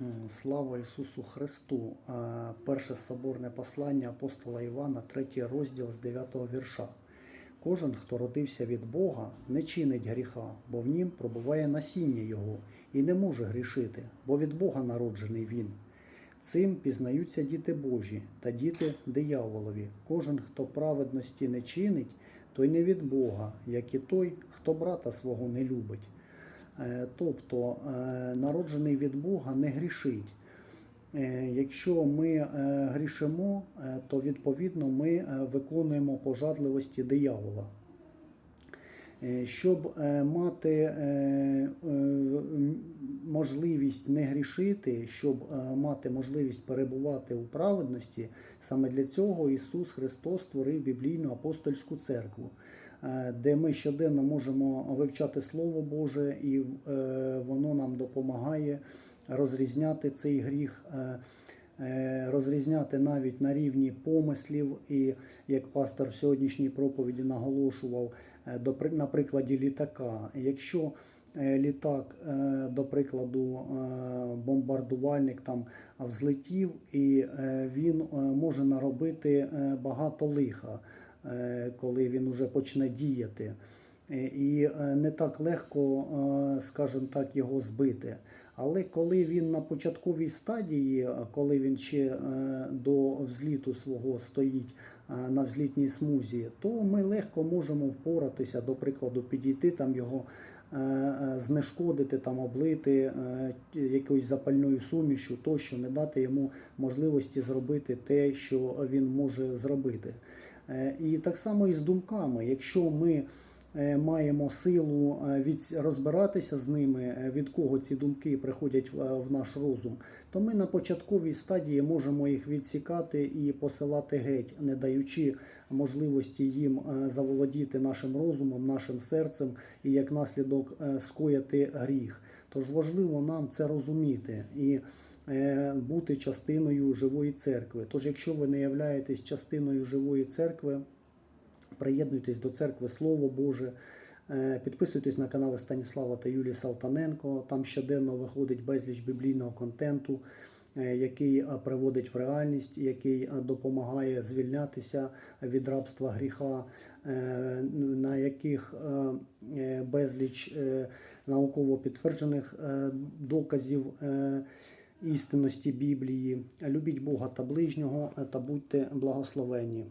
М, Слава Ісусу Христу! Е, Перше соборне послання апостола Івана, третій розділ з 9 вірша. Кожен, хто родився від Бога, не чинить гріха, бо в нім пробуває насіння Його, і не може грішити, бо від Бога народжений він. Цим пізнаються діти Божі та діти дияволові. Кожен, хто праведності не чинить, той не від Бога, як і той, хто брата свого не любить. Е, Тобто е, народжений від Бога не грішить. Е, Якщо ми грішимо, то відповідно ми виконуємо пожадливості диявола. Щоб мати можливість не грішити, щоб мати можливість перебувати у праведності, саме для цього Ісус Христос створив біблійну апостольську церкву, де ми щоденно можемо вивчати Слово Боже, і е, воно нам допомагає розрізняти цей гріх. е, е, Розрізняти навіть на рівні помислів, і як пастор в сьогоднішній проповіді наголошував, е, на прикладі літака. Якщо е, літак, е, до прикладу, е, бомбардувальник там взлетів, і е, він е, може наробити е, багато лиха, е, коли він уже почне діяти. Е, І е, не так легко, е, скажімо так, його збити. Але коли він на початковій стадії, е, коли він ще е, до взліту свого стоїть е, на взлітній смузі, то ми легко можемо впоратися, до прикладу, підійти там його. е, е, Знешкодити там, облити е, якоюсь запальною сумішю, тощо не дати йому можливості зробити те, що він може зробити. Е, І так само і з думками. Якщо ми маємо силу е, від, розбиратися з ними, е, від кого ці думки приходять в, наш розум, то ми на початковій стадії можемо їх відсікати і посилати геть, не даючи можливості їм е, заволодіти нашим розумом, нашим серцем і як наслідок е, скояти гріх. Тож важливо нам це розуміти і е, бути частиною живої церкви. Тож, якщо ви не являєтесь частиною живої церкви, приєднуйтесь до церкви Слово Боже. е, Підписуйтесь на канали Станіслава та Юлії Салтаненко. Там щоденно виходить безліч біблійного контенту, е, який е, приводить в реальність, який допомагає звільнятися від рабства гріха, на яких безліч науково підтверджених доказів істинності Біблії. Любіть Бога та ближнього та будьте благословені.